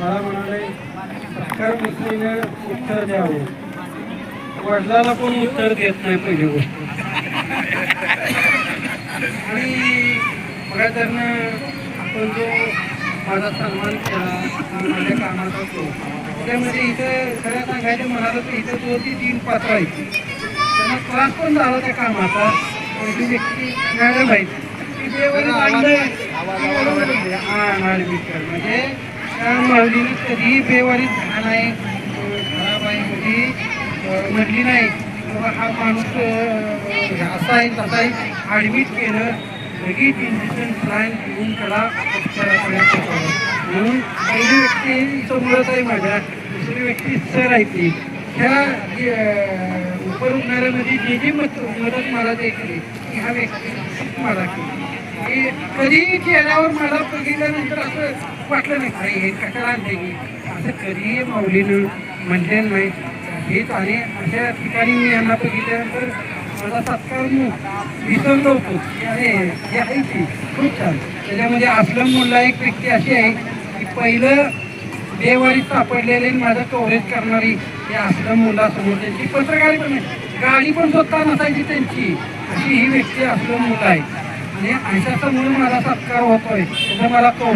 मला म्हणाले मुस्लिमने उत्तर द्यावं. वडिलाला कोण उत्तर देत नाही पहिली गोष्ट. आणि बघा त्यांना आपण जो माझा सन्मान केला माझ्या कामाचा तो त्यामध्ये इथं खरं सांगायचं म्हणालं तर इथं दोन ते तीन पात्र आहेत. त्यांना त्रास पण झाला त्या कामाचा. पहिली व्यक्ती मॅडम आहेत. ती देवाने. हा म्हणजे त्या माऊलीनं कधीही बेवारीत झाला नाही. खराब आहे म्हणजे म्हटली नाही. किंवा हा माणूस असा आहे तसा आहे. ॲडमिट केलं. लगेच इंजेक्शन प्लॅन घेऊन त्याला उपचारापर्यंत म्हणून पहिली व्यक्ती समोरच आहे माझ्या. दुसरी व्यक्ती सर आहे ती. ह्या उपरुग्णालयामध्ये जे जी मत मदत मला देखील ती ह्या व्यक्ती मला केली. की कधीही केल्यावर मला बघितल्यानंतर असं वाटलं नाही अरे हे कशाला आणते की असं कधीही माऊलीनं म्हणलेलं नाही. हेच आणि अशा ठिकाणी मी यांना बघितल्यानंतर मला सत्कार विसरलो होतो की अरे हे आहे की खूप छान. त्याच्यामध्ये असलम मुला एक व्यक्ती अशी आहे की पहिलं देवारी सापडलेले आणि माझं कव्हरेज करणारी हे असलम मुलासमोर त्यांची पत्रकारी पण गाडी पण स्वतः नसायची त्यांची. अशी ही व्यक्ती असलम मुलं आहे आणि आयशाचा म्हणून मला सत्कार होतोय. त्याचा मला तो